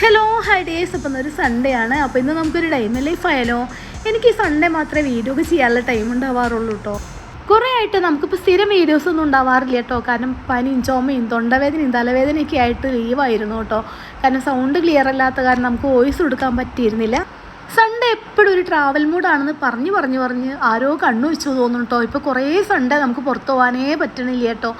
Hello high days അപ്പം ഒരു Sunday ആണ്. അപ്പോൾ ഇന്ന് നമുക്കൊരു ടൈം ലൈഫ് ആയാലോ എനിക്ക് ഈ സൺഡേ മാത്രമേ വീഡിയോ ഒക്കെ ചെയ്യാനുള്ള ടൈം ഉണ്ടാവാറുള്ളൂ കേട്ടോ കുറേ ആയിട്ട് നമുക്കിപ്പോൾ സ്ഥിരം വീഡിയോസ് ഒന്നും ഉണ്ടാവാറില്ല കേട്ടോ കാരണം പനിയും ചുമയും തൊണ്ടവേദനയും തലവേദനയൊക്കെ ആയിട്ട് ലീവായിരുന്നു കേട്ടോ കാരണം സൗണ്ട് ക്ലിയർ അല്ലാത്ത കാരണം നമുക്ക് വോയിസ് കൊടുക്കാൻ പറ്റിയിരുന്നില്ല. സൺഡേ എപ്പോഴും ഒരു ട്രാവൽ മൂഡാണെന്ന് പറഞ്ഞ് പറഞ്ഞ് പറഞ്ഞ് ആരോ കണ്ണു വെച്ചു തോന്നുന്നു കേട്ടോ ഇപ്പോൾ കുറേ സൺഡേ നമുക്ക് പുറത്തു പോകാനേ പറ്റണില്ല കേട്ടോ.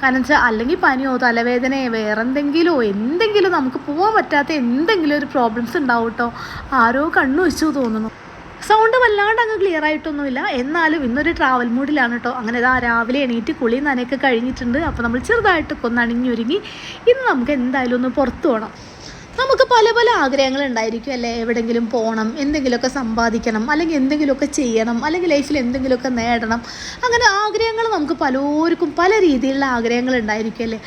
കാരണം വെച്ചാൽ അല്ലെങ്കിൽ പനിയോ തലവേദനയോ വേറെ എന്തെങ്കിലുമോ എന്തെങ്കിലും നമുക്ക് പോകാൻ പറ്റാത്ത എന്തെങ്കിലും ഒരു പ്രോബ്ലംസ് ഉണ്ടാവും കേട്ടോ. ആരോ കണ്ണു വെച്ചു തോന്നുന്നു. സൗണ്ട് വല്ലാണ്ട് അങ്ങ് ക്ലിയർ ആയിട്ടൊന്നുമില്ല. എന്നാലും ഇന്നൊരു ട്രാവൽ മൂഡിലാണ് കേട്ടോ. അങ്ങനെ ഇതാ രാവിലെ എണീറ്റ് കുളി നനയൊക്കെ കഴിഞ്ഞിട്ടുണ്ട്. അപ്പോൾ നമ്മൾ ചെറുതായിട്ടൊക്കെ ഒന്ന് അണിഞ്ഞൊരുങ്ങി ഇന്ന് നമുക്ക് എന്തായാലും ഒന്ന് പുറത്തു പോകണം നമുക്ക് പല പല ആഗ്രഹങ്ങൾ ഉണ്ടായിരിക്കും അല്ലേ? എവിടെയെങ്കിലും പോകണം എന്തെങ്കിലുമൊക്കെ സമ്പാദിക്കണം അല്ലെങ്കിൽ എന്തെങ്കിലുമൊക്കെ ചെയ്യണം അല്ലെങ്കിൽ ലൈഫിൽ എന്തെങ്കിലുമൊക്കെ നേടണം. അങ്ങനെ ആഗ്രഹങ്ങൾ നമുക്ക് പലർക്കും പല രീതിയിലുള്ള ആഗ്രഹങ്ങൾ ഉണ്ടായിരിക്കും അല്ലേ?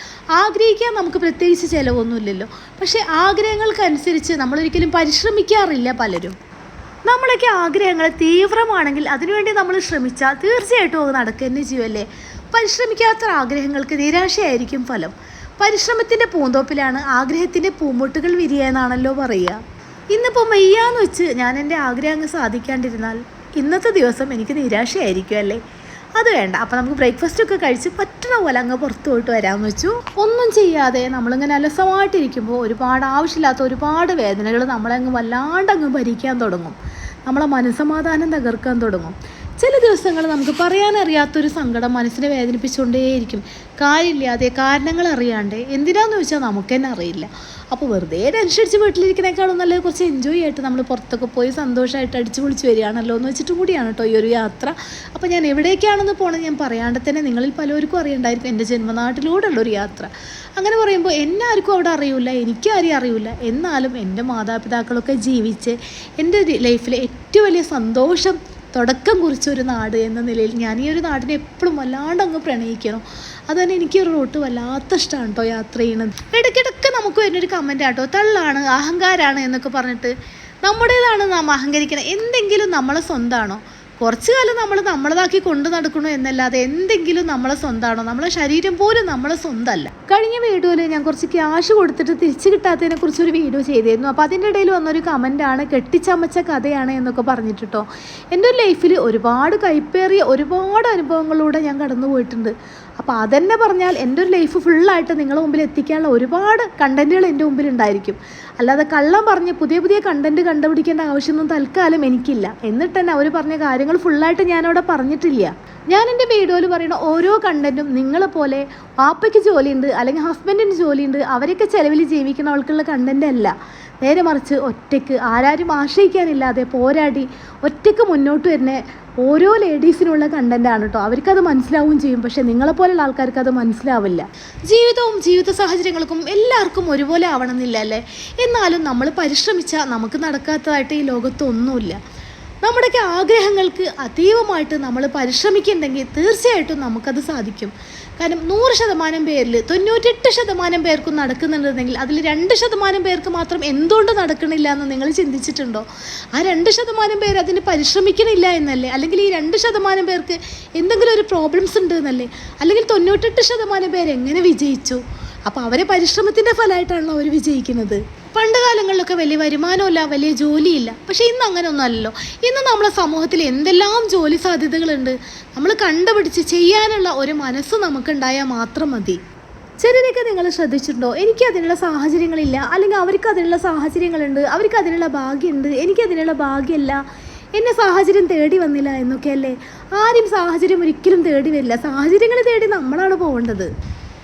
ആഗ്രഹിക്കാൻ നമുക്ക് പ്രത്യേകിച്ച് ചിലവൊന്നുമില്ലല്ലോ. പക്ഷേ ആഗ്രഹങ്ങൾക്കനുസരിച്ച് നമ്മളൊരിക്കലും പരിശ്രമിക്കാറില്ല പലരും. നമ്മളൊക്കെ ആഗ്രഹങ്ങൾ തീവ്രമാണെങ്കിൽ അതിനുവേണ്ടി നമ്മൾ ശ്രമിച്ചാൽ തീർച്ചയായിട്ടും അത് നടക്കുക തന്നെ ചെയ്യുമല്ലേ പരിശ്രമിക്കാത്ത ആഗ്രഹങ്ങൾക്ക് നിരാശയായിരിക്കും ഫലം. പരിശ്രമത്തിന്റെ പൂന്തോപ്പിലാണ് ആഗ്രഹത്തിന്റെ പൂമൊട്ടുകൾ വിരിയെന്നാണല്ലോ പറയുക. ഇന്നിപ്പോൾ മെയ്യാന്ന് വെച്ച് ഞാൻ എന്റെ ആഗ്രഹം അങ്ങ് സാധിക്കാണ്ടിരുന്നാൽ ഇന്നത്തെ ദിവസം എനിക്ക് നിരാശയായിരിക്കും അല്ലേ അത് വേണ്ട. അപ്പം നമുക്ക് ബ്രേക്ക്ഫാസ്റ്റ് ഒക്കെ കഴിച്ച് പറ്റണ പോലെ അങ്ങ് പുറത്ത് പോയിട്ട് വരാമെന്ന് വെച്ചു. ഒന്നും ചെയ്യാതെ നമ്മളിങ്ങനെ അലസമായിട്ടിരിക്കുമ്പോൾ ഒരുപാട് ആവശ്യമില്ലാത്ത ഒരുപാട് വേദനകൾ നമ്മളെ അങ്ങ് വല്ലാണ്ട് അങ്ങ് ഭരിക്കാൻ തുടങ്ങും. നമ്മളെ മനസ്സമാധാനം തകർക്കാൻ തുടങ്ങും. ചില ദിവസങ്ങൾ നമുക്ക് പറയാനറിയാത്തൊരു സങ്കടം മനസ്സിനെ വേദനിപ്പിച്ചുകൊണ്ടേയിരിക്കും. കാര്യമില്ലാതെ കാരണങ്ങൾ അറിയാണ്ട് എന്തിനാന്ന് ചോദിച്ചാൽ നമുക്ക് തന്നെ അറിയില്ല. അപ്പോൾ വെറുതെ ടെൻഷൻ അടിച്ച് വീട്ടിലിരിക്കുന്നേക്കാളും നല്ല കുറച്ച് എൻജോയ് ആയിട്ട് നമ്മൾ പുറത്തൊക്കെ പോയി സന്തോഷമായിട്ട് അടിച്ചു പൊളിച്ച് വരികയാണല്ലോ എന്ന് വെച്ചിട്ട് കൂടിയാണ് കേട്ടോ ഈ ഒരു യാത്ര. അപ്പോൾ ഞാൻ എവിടേക്കാണെന്ന് പോകണം ഞാൻ പറയാണ്ട് തന്നെ നിങ്ങളിൽ പലർക്കും അറിയണ്ടായിരിക്കും എന്റെ ജന്മനാട്ടിലൂടെയുള്ള ഒരു യാത്ര. അങ്ങനെ പറയുമ്പോൾ എന്നെ ആർക്കും അവിടെ അറിയില്ല എനിക്കാരും അറിയില്ല. എന്നാലും എന്റെ മാതാപിതാക്കളൊക്കെ ജീവിച്ച് എന്റെ ലൈഫിലെ ഏറ്റവും വലിയ സന്തോഷം തുടക്കം കുറിച്ച ഒരു നാട് എന്ന നിലയിൽ ഞാൻ ഈ ഒരു നാടിനെ എപ്പോഴും വല്ലാണ്ട് അങ്ങ് പ്രണയിക്കണം. അതുതന്നെ എനിക്ക് ഒരു റൂട്ട് വല്ലാത്ത ഇഷ്ടമാണ് കേട്ടോ യാത്ര ചെയ്യണത്. ഇടയ്ക്കിടയ്ക്ക് നമുക്ക് വരുന്നൊരു കമന്റ് ആട്ടോ തള്ളാണ് അഹങ്കാരാണ് എന്നൊക്കെ പറഞ്ഞിട്ട് നമ്മുടേതാണ് നാം അഹങ്കരിക്കണം. എന്തെങ്കിലും നമ്മളെ സ്വന്തമാണോ കുറച്ചു കാലം നമ്മൾ നമ്മളതാക്കി കൊണ്ടു നടക്കണോ എന്നല്ലാതെ എന്തെങ്കിലും നമ്മളെ സ്വന്തമാണോ നമ്മളെ ശരീരം പോലും നമ്മളെ സ്വന്തമല്ല കഴിഞ്ഞ വീഡിയോയിൽ ഞാൻ കുറച്ച് ക്യാഷ് കൊടുത്തിട്ട് തിരിച്ചു കിട്ടാത്തതിനെ കുറിച്ച് ഒരു വീഡിയോ ചെയ്തിരുന്നു. അപ്പോൾ അതിന്റെ ഇടയിൽ വന്നൊരു കമന്റാണ് കെട്ടിച്ചമച്ച കഥയാണ് എന്നൊക്കെ പറഞ്ഞിട്ടോ എന്റെ ലൈഫിൽ ഒരുപാട് കൈപ്പേറിയ ഒരുപാട് അനുഭവങ്ങളിലൂടെ ഞാൻ കടന്നു പോയിട്ടുണ്ട് അപ്പോൾ അതന്നെ പറഞ്ഞാൽ എന്റെ ഒരു ലൈഫ് ഫുള്ളായിട്ട് നിങ്ങളുടെ മുമ്പിൽ എത്തിക്കാനുള്ള ഒരുപാട് കണ്ടന്റുകൾ എന്റെ മുമ്പിൽ ഉണ്ടായിരിക്കും. അല്ലാതെ കള്ളം പറഞ്ഞ് പുതിയ പുതിയ കണ്ടന്റ് കണ്ടുപിടിക്കേണ്ട ആവശ്യമൊന്നും തൽക്കാലം എനിക്കില്ല. എന്നിട്ട് തന്നെ അവർ പറഞ്ഞ കാര്യങ്ങൾ ഫുള്ളായിട്ട് ഞാനവിടെ പറഞ്ഞിട്ടില്ല. ഞാൻ എന്റെ വീഡിയോയിൽ പറയുന്ന ഓരോ കണ്ടന്റും നിങ്ങളെ പോലെ വാപ്പയ്ക്ക് ജോലിയുണ്ട് അല്ലെങ്കിൽ ഹസ്ബൻഡിന് ജോലിയുണ്ട് അവരൊക്കെ ചിലവിൽ ജീവിക്കുന്ന ആൾക്കുള്ള കണ്ടന്റ് അല്ല. നേരെ മറിച്ച് ഒറ്റയ്ക്ക് ആരാരും ആശ്രയിക്കാനില്ലാതെ പോരാടി ഒറ്റയ്ക്ക് മുന്നോട്ട് വരുന്ന ഓരോ ലേഡീസിനുള്ള കണ്ടന്റാണ് കേട്ടോ അവർക്കത് മനസ്സിലാവുകയും ചെയ്യും. പക്ഷേ നിങ്ങളെപ്പോലുള്ള ആൾക്കാർക്ക് അത് മനസ്സിലാവില്ല. ജീവിതവും ജീവിത സാഹചര്യങ്ങൾക്കും എല്ലാവർക്കും ഒരുപോലെ ആവണമെന്നില്ല അല്ലേ? എന്നാലും നമ്മൾ പരിശ്രമിച്ചാൽ നമുക്ക് നടക്കാത്തതായിട്ട് ഈ ലോകത്തൊന്നുമില്ല. നമ്മുടെയൊക്കെ ആഗ്രഹങ്ങൾക്ക് അതീവമായിട്ട് നമ്മൾ പരിശ്രമിക്കുന്നുണ്ടെങ്കിൽ തീർച്ചയായിട്ടും നമുക്കത് സാധിക്കും. കാരണം നൂറ് ശതമാനം പേരിൽ തൊണ്ണൂറ്റെട്ട് ശതമാനം പേർക്കും നടക്കുന്നുണ്ടെങ്കിൽ അതിൽ രണ്ട് ശതമാനം പേർക്ക് മാത്രം എന്തുകൊണ്ട് നടക്കണില്ല എന്ന് നിങ്ങൾ ചിന്തിച്ചിട്ടുണ്ടോ? ആ രണ്ട് ശതമാനം പേർ അതിന് പരിശ്രമിക്കണില്ല എന്നല്ലേ? അല്ലെങ്കിൽ ഈ രണ്ട് ശതമാനം പേർക്ക് എന്തെങ്കിലും ഒരു പ്രോബ്ലംസ് ഉണ്ട് എന്നല്ലേ? അല്ലെങ്കിൽ തൊണ്ണൂറ്റെട്ട് ശതമാനം പേർ എങ്ങനെ വിജയിച്ചു? അപ്പോൾ അവരെ പരിശ്രമത്തിന്റെ ഫലമായിട്ടാണല്ലോ അവർ വിജയിക്കുന്നത്. പണ്ട് കാലങ്ങളിലൊക്കെ വലിയ വരുമാനമില്ല വലിയ ജോലിയില്ല. പക്ഷേ ഇന്ന് അങ്ങനെയൊന്നും അല്ലല്ലോ. ഇന്ന് നമ്മളെ സമൂഹത്തിൽ എന്തെല്ലാം ജോലി സാധ്യതകളുണ്ട് നമ്മൾ കണ്ടുപിടിച്ച് ചെയ്യാനുള്ള ഒരു മനസ്സ് നമുക്കുണ്ടായാൽ മാത്രം മതി. ചിലരൊക്കെ നിങ്ങൾ ശ്രദ്ധിച്ചിട്ടുണ്ടോ? എനിക്ക് അതിനുള്ള സാഹചര്യങ്ങളില്ല. അല്ലെങ്കിൽ അവർക്ക് അതിനുള്ള സാഹചര്യങ്ങളുണ്ട്. അവർക്ക് അതിനുള്ള ഭാഗ്യമുണ്ട്. എനിക്ക് അതിനുള്ള ഭാഗ്യമല്ല. എന്നെ സാഹചര്യം തേടി വന്നില്ല എന്നൊക്കെ അല്ലേ? ആരും സാഹചര്യം ഒരിക്കലും തേടി വരില്ല. സാഹചര്യങ്ങൾ തേടി നമ്മളാണ് പോകേണ്ടത്.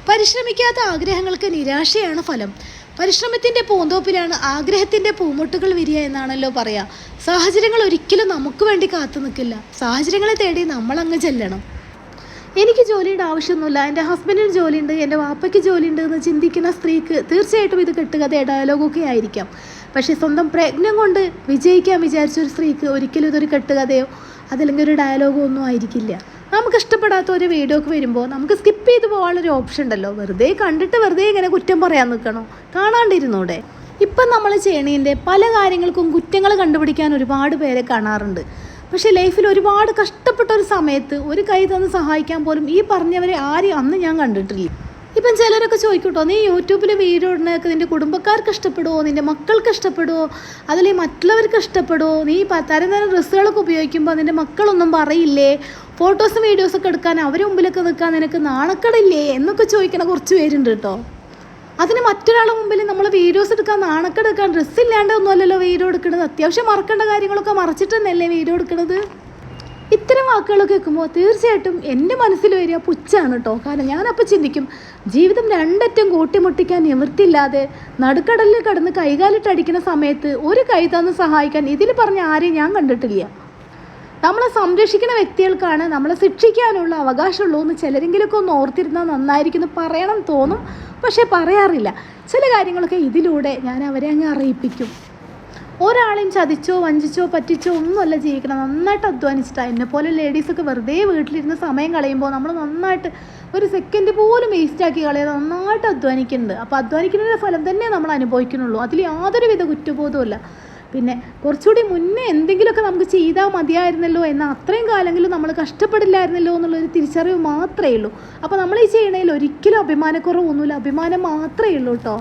പരിശ്രമിക്കാത്ത ആഗ്രഹങ്ങൾക്ക് നിരാശയാണ് ഫലം. പരിശ്രമത്തിന്റെ പൂന്തോപ്പിലാണ് ആഗ്രഹത്തിന്റെ പൂമുട്ടുകൾ വിരിയ എന്നാണല്ലോ പറയാ. സാഹചര്യങ്ങൾ ഒരിക്കലും നമുക്ക് വേണ്ടി കാത്തു നിൽക്കില്ല. സാഹചര്യങ്ങളെ തേടി നമ്മൾ അങ്ങ് ചെല്ലണം. എനിക്ക് ജോലിയുടെ ആവശ്യമൊന്നുമില്ല. എന്റെ ഹസ്ബൻഡിന് ജോലിയുണ്ട് എന്റെ വാപ്പയ്ക്ക് ജോലിയുണ്ട് എന്ന് ചിന്തിക്കുന്ന സ്ത്രീക്ക് തീർച്ചയായിട്ടും ഇത് കെട്ടുകഥ ഡയലോഗൊക്കെ ആയിരിക്കാം. പക്ഷേ സ്വന്തം പ്രയത്നം കൊണ്ട് വിജയിക്കാൻ വിചാരിച്ച ഒരു സ്ത്രീക്ക് ഒരിക്കലും ഇതൊരു കെട്ടുകഥയോ അതല്ലെങ്കിൽ ഒരു ഡയലോഗോ ഒന്നും ആയിരിക്കില്ല. നമുക്ക് ഇഷ്ടപ്പെടാത്ത ഒരു വീഡിയോ ഒക്കെ വരുമ്പോൾ നമുക്ക് സ്കിപ്പ് ചെയ്ത് പോകാനുള്ളൊരു ഓപ്ഷൻ ഉണ്ടല്ലോ. വെറുതെ കണ്ടിട്ട് വെറുതെ ഇങ്ങനെ കുറ്റം പറയാൻ നിൽക്കണോ? കാണാണ്ടിരുന്നൂടെ. ഇപ്പം നമ്മൾ ചെയ്യണീന്റെ പല കാര്യങ്ങൾക്കും കുറ്റങ്ങൾ കണ്ടുപിടിക്കാൻ ഒരുപാട് പേരെ കാണാറുണ്ട്. പക്ഷേ ലൈഫിൽ ഒരുപാട് കഷ്ടപ്പെട്ട ഒരു സമയത്ത് ഒരു കൈ തന്ന് സഹായിക്കാൻ പോലും ഈ പറഞ്ഞവരെ ആരും അന്ന് ഞാൻ കണ്ടിട്ടില്ല. ഇപ്പം ചിലരൊക്കെ ചോദിക്കൂട്ടോ നീ യൂട്യൂബിൽ വീഡിയോ ഇടുന്നതൊക്കെ നിന്റെ കുടുംബക്കാർക്ക് ഇഷ്ടപ്പെടുമോ നിന്റെ മക്കൾക്ക് ഇഷ്ടപ്പെടുമോ അതിൽ മറ്റുള്ളവർക്ക് ഇഷ്ടപ്പെടുമോ നീ തരം തരം ഡ്രസ്സുകളൊക്കെ ഉപയോഗിക്കുമ്പോൾ നിന്റെ മക്കളൊന്നും പറയില്ലേ? ഫോട്ടോസും വീഡിയോസൊക്കെ എടുക്കാൻ അവരെ മുമ്പിലൊക്കെ നിൽക്കാൻ നിനക്ക് നാണക്കടില്ലേ? എന്നൊക്കെ ചോദിക്കണ കുറച്ച് പേരുണ്ട് കേട്ടോ. അതിന് മറ്റൊരാളുടെ മുമ്പിൽ നമ്മൾ വീഡിയോസ് എടുക്കാൻ നാണക്കെടുക്കാൻ ഡ്രസ്സ് ഒന്നുമല്ലല്ലോ വീഡിയോ എടുക്കുന്നത് അത്യാവശ്യം മറക്കേണ്ട കാര്യങ്ങളൊക്കെ മറച്ചിട്ട് തന്നെയല്ലേ വീഡിയോ എടുക്കുന്നത് ഇത്തരം വാക്കുകൾ കേൾക്കുമ്പോൾ തീർച്ചയായിട്ടും എന്റെ മനസ്സിൽ വരിക പുച്ഛാണ് കേട്ടോ കാരണം ഞാനപ്പോൾ ചിന്തിക്കും ജീവിതം രണ്ടറ്റം കൂട്ടിമുട്ടിക്കാൻ നിവൃത്തിയില്ലാതെ നടുക്കടലിൽ കടന്ന് കൈകാലിട്ടടിക്കുന്ന സമയത്ത് ഒരു കൈ തന്ന് സഹായിക്കാൻ ഇതിൽ പറഞ്ഞ ആരെയും ഞാൻ കണ്ടിട്ടില്ല. നമ്മളെ സംരക്ഷിക്കുന്ന വ്യക്തികൾക്കാണ് നമ്മളെ ശിക്ഷിക്കാനുള്ള അവകാശമുള്ളൂ എന്ന് ചിലരെങ്കിലൊക്കെ ഒന്ന് ഓർത്തിരുന്നാൽ നന്നായിരിക്കുന്നു പറയണം തോന്നും. പക്ഷേ പറയാറില്ല. ചില കാര്യങ്ങളൊക്കെ ഇതിലൂടെ ഞാൻ അവരെ അങ്ങ് അറിയിപ്പിക്കും. ഒരാളെയും ചതിച്ചോ വഞ്ചിച്ചോ പറ്റിച്ചോ ഒന്നുമല്ല ജീവിക്കണം. നന്നായിട്ട് അധ്വാനിച്ചിട്ടാണ് എന്നെപ്പോലെ ലേഡീസൊക്കെ വെറുതെ വീട്ടിലിരുന്ന് സമയം കളയുമ്പോൾ നമ്മൾ നന്നായിട്ട് ഒരു സെക്കൻഡ് പോലും വേസ്റ്റാക്കി കളയാതെ നന്നായിട്ട് അധ്വാനിക്കുന്നുണ്ട് അപ്പോൾ അധ്വാനിക്കുന്നതിന്റെ ഫലം തന്നെ നമ്മൾ അനുഭവിക്കുന്നുള്ളൂ. അതിൽ യാതൊരു വിധ കുറ്റബോധവുമില്ല. പിന്നെ കുറച്ചുകൂടി മുന്നേ എന്തെങ്കിലുമൊക്കെ നമുക്ക് ചെയ്താൽ മതിയായിരുന്നല്ലോ എന്ന അത്രയും കാലമെങ്കിലും നമ്മൾ കഷ്ടപ്പെടില്ലായിരുന്നല്ലോ എന്നുള്ളൊരു തിരിച്ചറിവ് മാത്രമേ ഉള്ളൂ. അപ്പോൾ നമ്മൾ ഈ ചെയ്യണതിൽ ഒരിക്കലും അഭിമാനക്കുറവൊന്നുമില്ല. അഭിമാനം മാത്രമേ ഉള്ളൂ കേട്ടോ.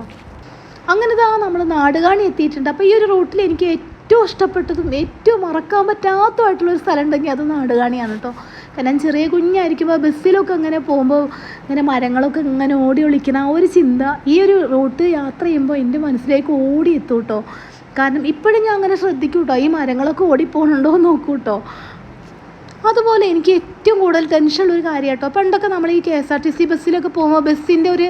അങ്ങനെ ഇതാ നമ്മൾ നാടുകാണി എത്തിയിട്ടുണ്ട്. അപ്പോൾ ഈ ഒരു റൂട്ടിൽ എനിക്ക് ഏറ്റവും ഇഷ്ടപ്പെട്ടതും ഏറ്റവും മറക്കാൻ പറ്റാത്തതായിട്ടുള്ളൊരു സ്ഥലം ഉണ്ടെങ്കിൽ അത് നാടുകാണിയാണ് കേട്ടോ കാരണം ചെറിയ കുഞ്ഞായിരിക്കുമ്പോൾ ബസ്സിലൊക്കെ അങ്ങനെ പോകുമ്പോൾ ഇങ്ങനെ മരങ്ങളൊക്കെ ഇങ്ങനെ ഓടി ഒളിക്കുന്ന ആ ഒരു ചിന്ത ഈ ഒരു റൂട്ട് യാത്ര ചെയ്യുമ്പോൾ എന്റെ മനസ്സിലേക്ക് ഓടി കേട്ടോ കാരണം ഇപ്പോഴും ഞാൻ അങ്ങനെ ശ്രദ്ധിക്കും കേട്ടോ ഈ മരങ്ങളൊക്കെ ഓടിപ്പോകണുണ്ടോ എന്ന് നോക്കൂ കേട്ടോ അതുപോലെ എനിക്ക് ഏറ്റവും കൂടുതൽ ടെൻഷനുള്ള ഒരു കാര്യം കേട്ടോ പണ്ടൊക്കെ നമ്മൾ ഈ K S R T C ബസ്സിലൊക്കെ പോകുമ്പോൾ ബസ്സിന്റെ ഒരു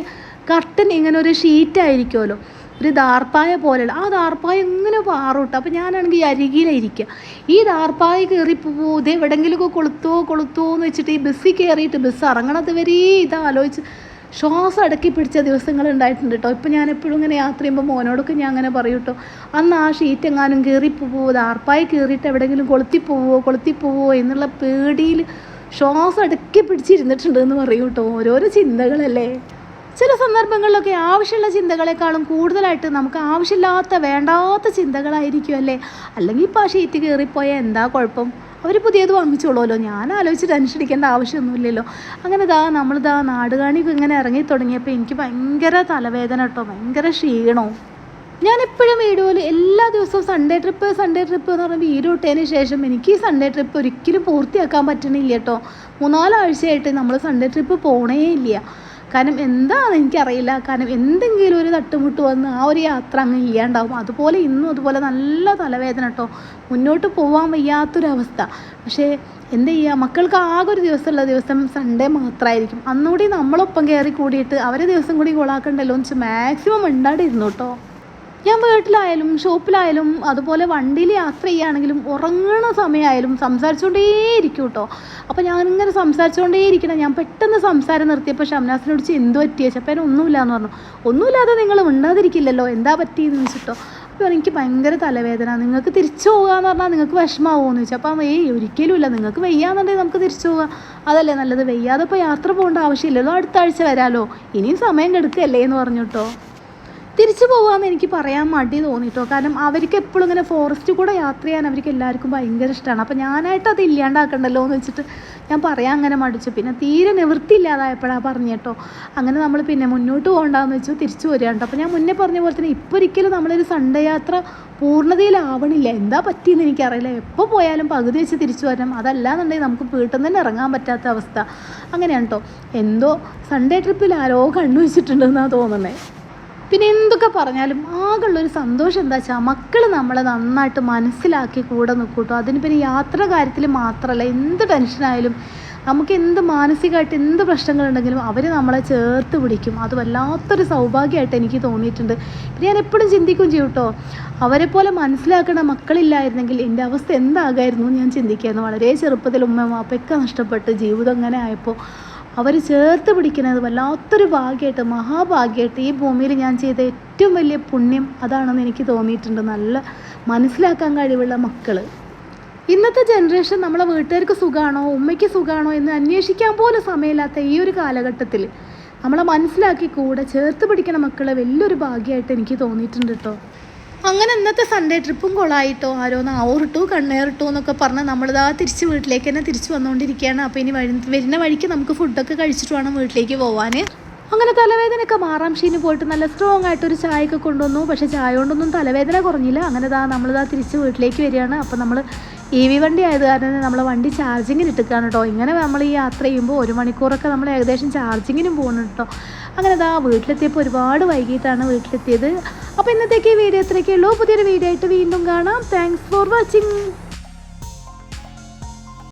കർട്ടൻ ഇങ്ങനെ ഒരു ഷീറ്റ് ആയിരിക്കുമല്ലോ ഒരു ദാർപ്പായ പോലെയുള്ള ആ ദാർപ്പായ ഇങ്ങനെ പാറൂട്ടോ. അപ്പോൾ ഞാനാണെങ്കിൽ ഈ അരികിലായിരിക്കുക ഈ ദാർപ്പായ കയറി പോവോ ഇത് കൊളുത്തോ കൊളുത്തോ എന്ന് വെച്ചിട്ട് ഈ ബസ്സിൽ കയറിയിട്ട് ബസ് ഇറങ്ങണത് വരെ ഇത് ആലോചിച്ച് ശ്വാസം അടക്കി പിടിച്ച ദിവസങ്ങൾ ഉണ്ടായിട്ടുണ്ട് കേട്ടോ ഇപ്പം ഞാൻ എപ്പോഴും ഇങ്ങനെ യാത്ര ചെയ്യുമ്പോൾ മോനോടൊക്കെ ഞാൻ അങ്ങനെ പറയും കേട്ടോ അന്ന് ആ ഷീറ്റ് എങ്ങാനും കയറി പോവോ ദാർപ്പായി കയറിയിട്ട് എവിടെയെങ്കിലും കൊളുത്തി പോവോ കൊളുത്തി പോവോ എന്നുള്ള പേടിയിൽ ശ്വാസം അടക്കി പിടിച്ചിരുന്നിട്ടുണ്ട് എന്ന് പറയും കേട്ടോ ഓരോരോ ചിന്തകളല്ലേ? ചില സന്ദർഭങ്ങളിലൊക്കെ ആവശ്യമുള്ള ചിന്തകളെക്കാളും കൂടുതലായിട്ട് നമുക്ക് ആവശ്യമില്ലാത്ത വേണ്ടാത്ത ചിന്തകളായിരിക്കും അല്ലേ? അല്ലെങ്കിൽ ഇപ്പോൾ ആ ഷീറ്റ് കയറിപ്പോയാൽ എന്താ കുഴപ്പം? അവർ പുതിയത് വാങ്ങിച്ചോളുമല്ലോ. ഞാൻ ആലോചിച്ച് ടെൻഷൻ ആവശ്യമൊന്നുമില്ലല്ലോ. അങ്ങനെ ഇതാ നമ്മളിതാ നാടുകാണിക്ക് ഇങ്ങനെ ഇറങ്ങി തുടങ്ങിയപ്പോൾ എനിക്ക് ഭയങ്കര തലവേദന കേട്ടോ. ഭയങ്കര ക്ഷീണവും. ഞാൻ എപ്പോഴും വീഡിയോയിൽ എല്ലാ ദിവസവും സൺഡേ ട്രിപ്പ് സൺഡേ ട്രിപ്പ് എന്ന് പറഞ്ഞ വീഡിയോ ഇട്ടതിന് ശേഷം എനിക്ക് ഈ സൺഡേ ട്രിപ്പ് ഒരിക്കലും പൂർത്തിയാക്കാൻ പറ്റണില്ല കേട്ടോ. മൂന്നാലാഴ്ചയായിട്ട് നമ്മൾ സൺഡേ ട്രിപ്പ് പോണേ ഇല്ല. കാരണം എന്താണെന്ന് എനിക്കറിയില്ല. കാരണം എന്തെങ്കിലും ഒരു തട്ടുമുട്ട് വന്ന് ആ ഒരു യാത്ര അങ്ങ് ഇല്ലാണ്ടാവും അതുപോലെ ഇന്നും അതുപോലെ നല്ല തലവേദന കേട്ടോ മുന്നോട്ട് പോകാൻ വയ്യാത്തൊരവസ്ഥ. പക്ഷേ എന്ത് ചെയ്യുക മക്കൾക്ക് ആകെ ഒരു ദിവസമുള്ള ദിവസം സൺഡേ മാത്രമായിരിക്കും അന്നുകൂടി നമ്മളൊപ്പം കയറി കൂടിയിട്ട് അവരെ ദിവസം കൂടി കൊളാക്കണ്ടല്ലോ എന്ന് വെച്ച് മാക്സിമം ഉണ്ടാണ്ടിരുന്നു കേട്ടോ ഞാൻ വീട്ടിലായാലും ഷോപ്പിലായാലും അതുപോലെ വണ്ടിയിൽ യാത്ര ചെയ്യുകയാണെങ്കിലും ഉറങ്ങണ സമയമായാലും സംസാരിച്ചുകൊണ്ടേയിരിക്കും കേട്ടോ അപ്പോൾ ഞാനിങ്ങനെ സംസാരിച്ചുകൊണ്ടേയിരിക്കണം. ഞാൻ പെട്ടെന്ന് സംസാരം നിർത്തിയപ്പോൾ ഷംനാസിനോട് എന്ത് പറ്റിയ ചപ്പേനെ ഒന്നുമില്ല എന്ന് പറഞ്ഞു. ഒന്നുമില്ലാതെ നിങ്ങൾ ഉണ്ടാതിരിക്കില്ലല്ലോ എന്താ പറ്റിയെന്ന് വെച്ചിട്ടോ അപ്പോൾ എനിക്ക് ഭയങ്കര തലവേദന. നിങ്ങൾക്ക് തിരിച്ചു പോകാന്ന് പറഞ്ഞാൽ നിങ്ങൾക്ക് വിഷമാവുമെന്ന് ചോദിച്ചു. അപ്പം ഏയ് ഒരിക്കലും ഇല്ല നിങ്ങൾക്ക് വയ്യാന്നുണ്ടെങ്കിൽ നമുക്ക് തിരിച്ചു പോകാം. അതല്ലേ നല്ലത്. വയ്യാതെ ഇപ്പോൾ യാത്ര പോകേണ്ട ആവശ്യമില്ലല്ലോ. അടുത്ത ആഴ്ച വരാമല്ലോ ഇനിയും സമയം കെടുക്കല്ലേ? എന്ന് പറഞ്ഞു കേട്ടോ തിരിച്ചു പോകാമെന്ന് എനിക്ക് പറയാൻ മടി തോന്നിട്ടോ. കാരണം അവർക്ക് എപ്പോഴും ഇങ്ങനെ ഫോറസ്റ്റ് കൂടെ യാത്ര ചെയ്യാൻ അവർക്ക് എല്ലാവർക്കും ഭയങ്കര ഇഷ്ടമാണ് അപ്പോൾ ഞാനായിട്ട് അത് ഇല്ലാണ്ടാക്കണ്ടല്ലോ എന്ന് വെച്ചിട്ട് ഞാൻ പറയാൻ അങ്ങനെ മടിച്ചു. പിന്നെ തീരെ നിവൃത്തിയില്ലാതായപ്പോഴാണ് പറഞ്ഞു കേട്ടോ. അങ്ങനെ നമ്മൾ പിന്നെ മുന്നോട്ട് പോകണ്ടെന്ന് വെച്ചു തിരിച്ചു വരികയാണ് അപ്പോൾ ഞാൻ മുന്നേ പറഞ്ഞ പോലെ തന്നെ ഇപ്പോൾ ഒരിക്കലും നമ്മളൊരു സൺഡേ യാത്ര പൂർണതയിലാവണില്ല. എന്താ പറ്റിയെന്ന് എനിക്കറിയില്ല. എപ്പോൾ പോയാലും പകുതി വെച്ച് തിരിച്ചു വരണം. അതല്ലാന്നുണ്ടെങ്കിൽ നമുക്ക് വീട്ടിൽ നിന്ന് തന്നെ ഇറങ്ങാൻ പറ്റാത്ത അവസ്ഥ. അങ്ങനെയാണ് കേട്ടോ. എന്തോ സൺഡേ ട്രിപ്പിൽ ആരോ കണ്ണു വെച്ചിട്ടുണ്ടെന്നാണ് തോന്നുന്നത് പിന്നെ എന്തൊക്കെ പറഞ്ഞാലും ആകെയുള്ളൊരു സന്തോഷം എന്താ വെച്ചാൽ മക്കൾ നമ്മളെ നന്നായിട്ട് മനസ്സിലാക്കി കൂടെ നിൽക്കൂട്ടോ അതിന് പിന്നെ യാത്ര കാര്യത്തിൽ മാത്രമല്ല എന്ത് ടെൻഷനായാലും നമുക്ക് എന്ത് മാനസികമായിട്ട് എന്ത് പ്രശ്നങ്ങളുണ്ടെങ്കിലും അവർ നമ്മളെ ചേർത്ത് പിടിക്കും. അത് വല്ലാത്തൊരു സൗഭാഗ്യമായിട്ട് എനിക്ക് തോന്നിയിട്ടുണ്ട്. പിന്നെ ഞാൻ എപ്പോഴും ചിന്തിക്കും ചെയ്യും കേട്ടോ അവരെ പോലെ മനസ്സിലാക്കണ മക്കളില്ലായിരുന്നെങ്കിൽ എന്റെ അവസ്ഥ എന്താകായിരുന്നു ഞാൻ ചിന്തിക്കായിരുന്നു വളരെ ചെറുപ്പത്തിൽ ഉമ്മ വാപ്പയൊക്കെ നഷ്ടപ്പെട്ട് ജീവിതം അങ്ങനെ ആയപ്പോൾ അവർ ചേർത്ത് പിടിക്കുന്നത് വല്ലാത്തൊരു ഭാഗ്യമായിട്ട് മഹാഭാഗ്യമായിട്ട് ഈ ഭൂമിയിൽ ഞാൻ ചെയ്ത ഏറ്റവും വലിയ പുണ്യം അതാണെന്ന് എനിക്ക് തോന്നിയിട്ടുണ്ട്. നല്ല മനസ്സിലാക്കാൻ കഴിവുള്ള മക്കൾ ഇന്നത്തെ ജനറേഷൻ നമ്മളെ വീട്ടുകാർക്ക് സുഖമാണോ ഉമ്മയ്ക്ക് സുഖമാണോ എന്ന് അന്വേഷിക്കാൻ പോലും സമയമില്ലാത്ത ഈ ഒരു കാലഘട്ടത്തിൽ നമ്മളെ മനസ്സിലാക്കി കൂടെ ചേർത്ത് പിടിക്കുന്ന മക്കളെ വലിയൊരു ഭാഗ്യമായിട്ട് എനിക്ക് തോന്നിയിട്ടുണ്ട് കേട്ടോ. അങ്ങനെ ഇന്നത്തെ സൺഡേ ട്രിപ്പും കൊളായിട്ടോ. ആരോന്ന് ആവൂറിട്ടു കണ്ണേറിട്ടു എന്നൊക്കെ പറഞ്ഞ് നമ്മളിതാ തിരിച്ച് വീട്ടിലേക്ക് തന്നെ തിരിച്ച് വന്നുകൊണ്ടിരിക്കുകയാണ് അപ്പോൾ ഇനി വഴി വരുന്ന വഴിക്ക് നമുക്ക് ഫുഡൊക്കെ കഴിച്ചിട്ട് വേണം വീട്ടിലേക്ക് പോകാൻ അങ്ങനെ തലവേദനയൊക്കെ മാറാം. ഷീന് പോയിട്ട് നല്ല സ്ട്രോങ് ആയിട്ട് ഒരു ചായയൊക്കെ കൊണ്ടുവന്നു. പക്ഷേ ചായ കൊണ്ടൊന്നും തലവേദന കുറഞ്ഞില്ല. അങ്ങനെ ദാ നമ്മളിതാ തിരിച്ച് വീട്ടിലേക്ക് വരികയാണ്. അപ്പോൾ നമ്മൾ ഇ വി വണ്ടി ആയത് കാരണം നമ്മൾ വണ്ടി ചാർജിങ്ങിന് ഇട്ടിക്കാണ് കേട്ടോ ഇങ്ങനെ നമ്മൾ ഈ യാത്ര ചെയ്യുമ്പോൾ ഒരു മണിക്കൂറൊക്കെ നമ്മൾ ഏകദേശം ചാർജിങ്ങിനും പോകുന്നുണ്ട് കേട്ടോ അങ്ങനെ ദാ വീട്ടിലെത്തിയപ്പോൾ ഒരുപാട് വൈകിട്ടാണ് വീട്ടിലെത്തിയത്. അപ്പോൾ ഇന്നത്തേക്ക് ഈ വീഡിയോ ഇത്രയൊക്കെയുള്ളൂ. പുതിയൊരു വീഡിയോ ആയിട്ട് വീണ്ടും കാണാം. Thanks for watching